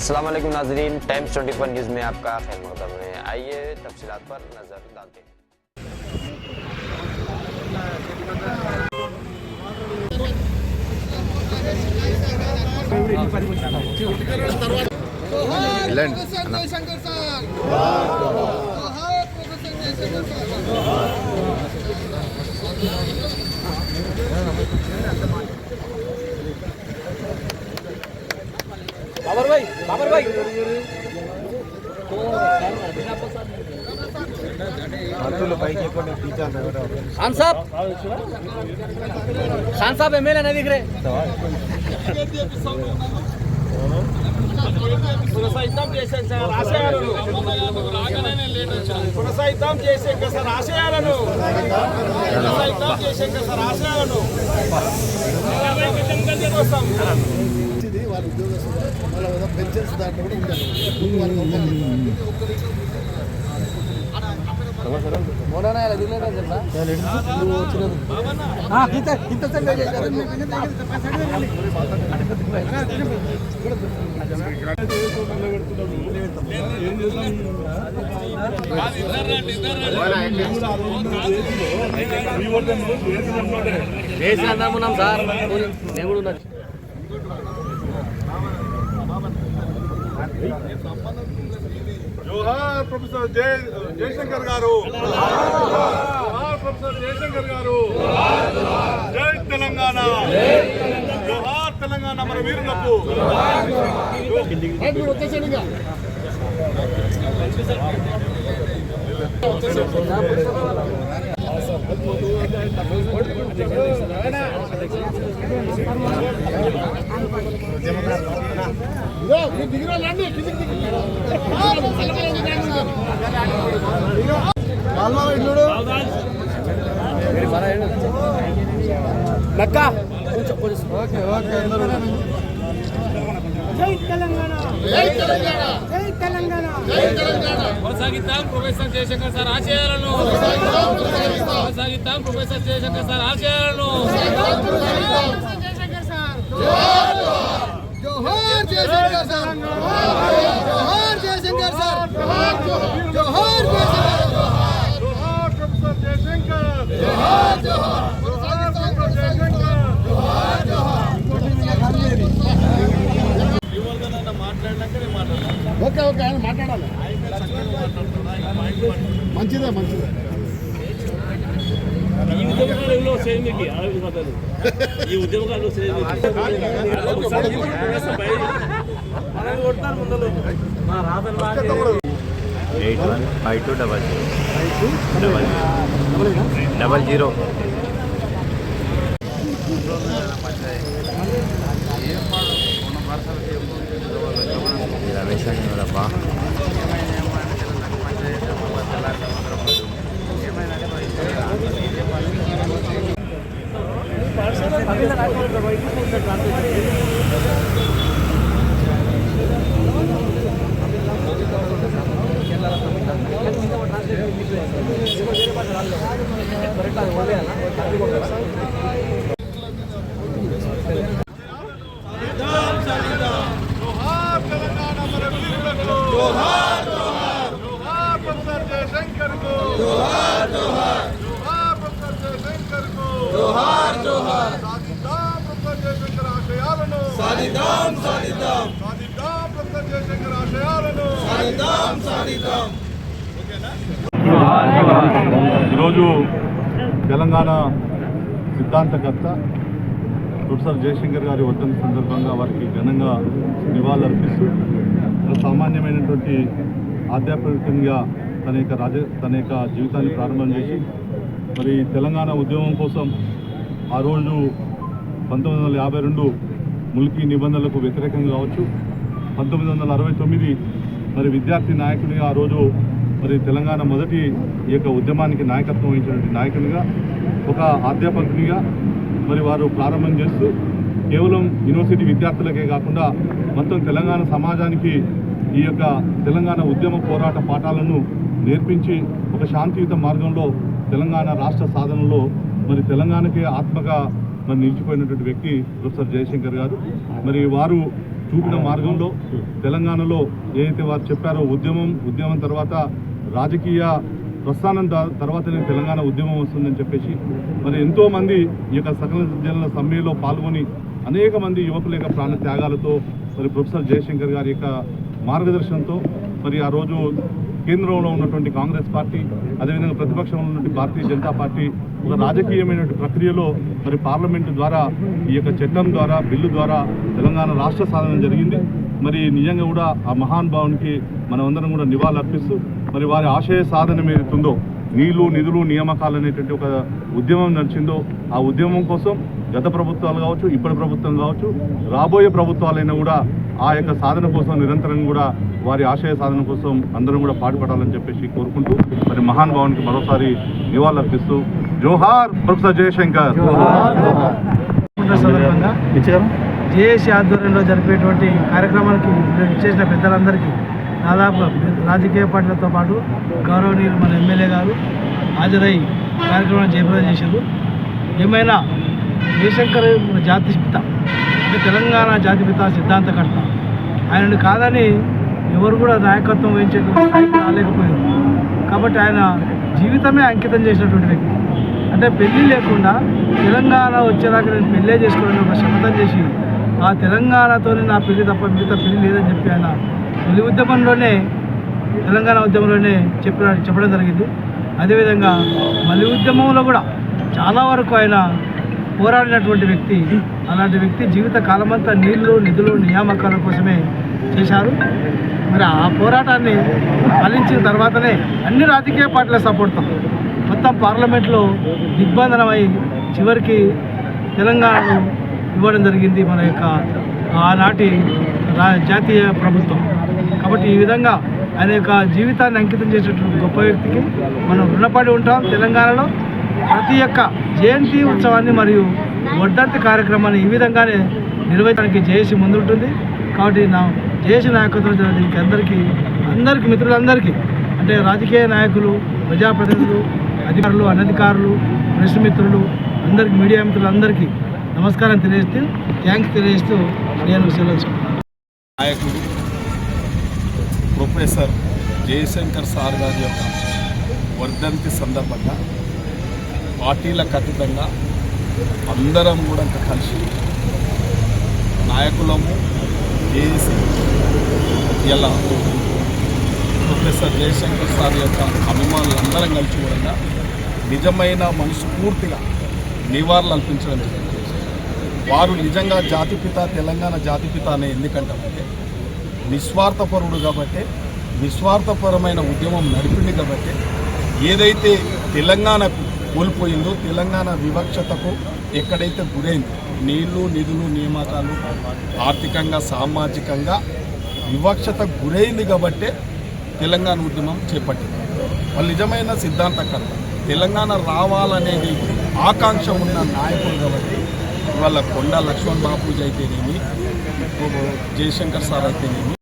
अस्सलाम वालेकुम नाजरीन टाइम्स 24 न्यूज़ में आपका खैर मकदम है। आइए तफसीलात पर नज़र डालते हैं। ప్రొఫెసర్ జయశంకర్ సార్ జోహార్ ప్రొఫెసర్ జయశంకర్ సార్ खान साहब खान साहब एमएलए नहीं दिख रहे కొనసాగిద్దాం చేశాం సార్ ఆశయాలను కొనసాగిద్దాం చేసాం కదా సార్ ఆశయాలను కొనసాగిద్దాం చేసాం కదా సార్ ఆశయాలను కోసం ఇది వాళ్ళ ఉద్యోగస్తులు వాళ్ళ పెన్షన్స్ దాంట్లో కూడా ఉండాలి వాళ్ళకి అన్నామున్నాం సార్ నేను కూడా జోహార్ ప్రొఫెసర్ జయ జయశంకర్ గారు. జోహార్ ప్రొఫెసర్ జయశంకర్ గారు. జై తెలంగాణ. జోహార్ తెలంగాణ మన వీరులకు. నక్క కొంచెం ఓకే ఓకే అందరూ. కొనసాగిద్దాం ప్రొఫెసర్ జయశంకర్ సార్ ఆశయాలను కొనసాగిద్దాం ప్రొఫెసర్ జయశంకర్ సార్ ఆశయాలను జోహార్ జయశంకర్ సార్ జోహార్ జయశంకర్ సార్ జోహార్ జయశంకర్ జోహార్ ప్రొఫెసర్ జయశంకర్ జోహార్ జోహార్ ప్రొఫెసర్ జయశంకర్ మాట్లాడినాక మాట్లాడాలి ఓకే ఓకే ఆయన మాట్లాడాలి మంచిదే మంచిదే ఈ ఉద్యమకాలంలో సైనికుడికి ఆరోగ్య పద్ధతులు ఈ ఉద్యమకాలంలో eight one five two double zero. Double double zero Ramesh అని ఎవరబ్బా జోహార్ తెలంగాణ మన వీరులకు జోహార్ జోహార్ జోహార్ ప్రొఫెసర్ జయశంకర్కు జోహార్ జోహార్ జోహార్ ప్రొఫెసర్ జయశంకర్కు జోహార్ జోహార్ సాధిద్దాం ప్రొఫెసర్ జయశంకర్ ఆశయాలను సాధిద్దాం సాధిద్దాం సాధిద్దాం ప్రొఫెసర్ జయశంకర్ ఆశయాలను సాధిద్దాం సాధిద్దాం ఈరోజు తెలంగాణ సిద్ధాంతకర్త ప్రొఫెసర్ జయశంకర్ గారి వర్ధంతి సందర్భంగా వారికి ఘనంగా నివాళులర్పిస్తూ సామాన్యమైనటువంటి ఆధ్యాత్మికంగా తన యొక్క రాజ తన యొక్క జీవితాన్ని ప్రారంభం చేసి మరి తెలంగాణ ఉద్యమం కోసం ఆ రోజు పంతొమ్మిది వందల యాభై రెండు ముల్కీ నిబంధనలకు వ్యతిరేకంగా కావచ్చు. పంతొమ్మిది వందల అరవై తొమ్మిది మరి విద్యార్థి నాయకునిగా ఆ రోజు మరి తెలంగాణ మొదటి ఈ యొక్క ఉద్యమానికి నాయకత్వం వహించినటువంటి నాయకునిగా ఒక అధ్యాపకునిగా మరి వారు ప్రారంభం చేస్తూ కేవలం యూనివర్సిటీ విద్యార్థులకే కాకుండా మొత్తం తెలంగాణ సమాజానికి ఈ యొక్క తెలంగాణ ఉద్యమ పోరాట పాఠాలను నేర్పించి ఒక శాంతియుత మార్గంలో తెలంగాణ రాష్ట్ర సాధనలో మరి తెలంగాణకే ఆత్మగా మరి నిలిచిపోయినటువంటి వ్యక్తి ప్రొఫెసర్ జయశంకర్ గారు. మరి వారు చూపిన మార్గంలో తెలంగాణలో ఏదైతే వారు చెప్పారో ఉద్యమం ఉద్యమం తర్వాత రాజకీయ ప్రస్థానం తర్వాతనే తెలంగాణ ఉద్యమం వస్తుందని చెప్పేసి మరి ఎంతోమంది ఈ యొక్క సకల జనుల సమ్మెలో పాల్గొని అనేక మంది యువకుల యొక్క ప్రాణ త్యాగాలతో మరి ప్రొఫెసర్ జయశంకర్ గారి యొక్క మార్గదర్శనంతో మరి ఆ రోజు కేంద్రంలో ఉన్నటువంటి కాంగ్రెస్ పార్టీ అదేవిధంగా ప్రతిపక్షంలో ఉన్నటువంటి భారతీయ జనతా పార్టీ ఒక రాజకీయమైనటువంటి ప్రక్రియలో మరి పార్లమెంటు ద్వారా ఈ యొక్క చట్టం ద్వారా బిల్లు ద్వారా తెలంగాణ రాష్ట్ర సాధన జరిగింది. మరి నిజంగా కూడా ఆ మహానుభావునికి మనమందరం కూడా నివాళులు అర్పిస్తూ మరి వారి ఆశయ సాధన ఏదైతుందో నీళ్ళు నిధులు నియామకాలు అనేటువంటి ఒక ఉద్యమం నడిచిందో ఆ ఉద్యమం కోసం గత ప్రభుత్వాలు కావచ్చు ఇప్పటి ప్రభుత్వం కావచ్చు రాబోయే ప్రభుత్వాలైనా కూడా ఆ యొక్క సాధన కోసం నిరంతరం కూడా వారి ఆశయ సాధన కోసం అందరం కూడా పాటుపడాలని చెప్పేసి కోరుకుంటూ మరి మహానుభావునికి మరోసారి నివాళులర్పిస్తూ జోహార్ ప్రొఫెసర్ జయశంకర్. సందర్భంగా జేఏసీ ఆధ్వర్యంలో జరిపేటువంటి కార్యక్రమానికి చేసిన పెద్దలందరికీ దాదాపు రాజకీయ పార్టీలతో పాటు గౌరవనీయులు మన ఎమ్మెల్యే గారు హాజరై కార్యక్రమాన్ని జయప్రదం చేశారు. ఏమైనా జయశంకర్ జాతి పిత అంటే తెలంగాణ జాతిపిత సిద్ధాంతకర్త. ఆయనను కాదని ఎవరు కూడా నాయకత్వం వహించేటువంటి స్థాయికి రాలేకపోయారు కాబట్టి ఆయన జీవితమే అంకితం చేసినటువంటి వ్యక్తి. అంటే పెళ్ళి లేకుండా తెలంగాణ వచ్చేదాకా నేను పెళ్ళే చేసుకోవాలని ఒక శపథం చేసి ఆ తెలంగాణతోనే నా పెళ్ళి తప్ప మిగతా పెళ్ళి లేదని చెప్పి ఆయన పెళ్ళి ఉద్యమంలోనే తెలంగాణ ఉద్యమంలోనే చెప్పిన చెప్పడం జరిగింది. అదేవిధంగా మలి ఉద్యమంలో కూడా చాలా వరకు ఆయన పోరాడినటువంటి వ్యక్తి. అలాంటి వ్యక్తి జీవిత కాలమంతా నీళ్ళు నిధులు నియామకాల కోసమే చేశారు. మరి ఆ పోరాటాన్ని ఫలించిన తర్వాతనే అన్ని రాజకీయ పార్టీల సపోర్ట్తో మొత్తం పార్లమెంట్లో దిగ్బంధనమై చివరికి తెలంగాణను ఇవ్వడం జరిగింది మన యొక్క ఆనాటి రా జాతీయ ప్రభుత్వం. కాబట్టి ఈ విధంగా ఆయన యొక్క జీవితాన్ని అంకితం చేసేటువంటి గొప్ప వ్యక్తికి మనం రుణపడి ఉంటాం తెలంగాణలో. ప్రతి ఒక్క జయంతి ఉత్సవాన్ని మరియు వర్ధంతి కార్యక్రమాన్ని ఈ విధంగానే నిర్వహించడానికి జేఏసీ ముందుంటుంది. కాబట్టి నా జేఏసీ నాయకత్వం దీనికి అందరికీ అందరికీ మిత్రులందరికీ అంటే రాజకీయ నాయకులు ప్రజాప్రతినిధులు అధికారులు అనధికారులు ప్రెస్ మిత్రులు అందరికి మీడియా మిత్రులందరికీ నమస్కారం తెలియజేస్తూ థ్యాంక్స్ తెలియజేస్తూ నేను సెలవు నాయకుడు ప్రొఫెసర్ జయశంకర్ సార్ గారి యొక్క వర్ధంతి సందర్భంగా పార్టీలకు అతీతంగా అందరం కూడా కలిసి నాయకులము జేఏసీ ఇలా ప్రొఫెసర్ జయశంకర్ సార్ యొక్క అభిమానులందరం కలిసి కూడా నిజమైన మనస్ఫూర్తిగా నివారణ అల్పించడం జరిగింది. వారు నిజంగా జాతిపిత తెలంగాణ జాతిపిత అనే ఎందుకంటే నిస్వార్థపరుడు కాబట్టి నిస్వార్థపరమైన ఉద్యమం నడిపింది కాబట్టి ఏదైతే తెలంగాణకు కోల్పోయిందో తెలంగాణ వివక్షతకు ఎక్కడైతే గురైందో నీళ్ళు నిధులు నియామకాలు ఆర్థికంగా సామాజికంగా వివక్షత గురైంది కాబట్టే తెలంగాణ ఉద్యమం చేపట్టింది. వాళ్ళు నిజమైన సిద్ధాంతకర్త తెలంగాణ రావాలనేది ఆకాంక్ష ఉన్న నాయకులు కాబట్టి ఇవాళ కొండ లక్ష్మణ్ బాపూజీ అయితేనేమి జయశంకర్ సార్ అయితేనేమి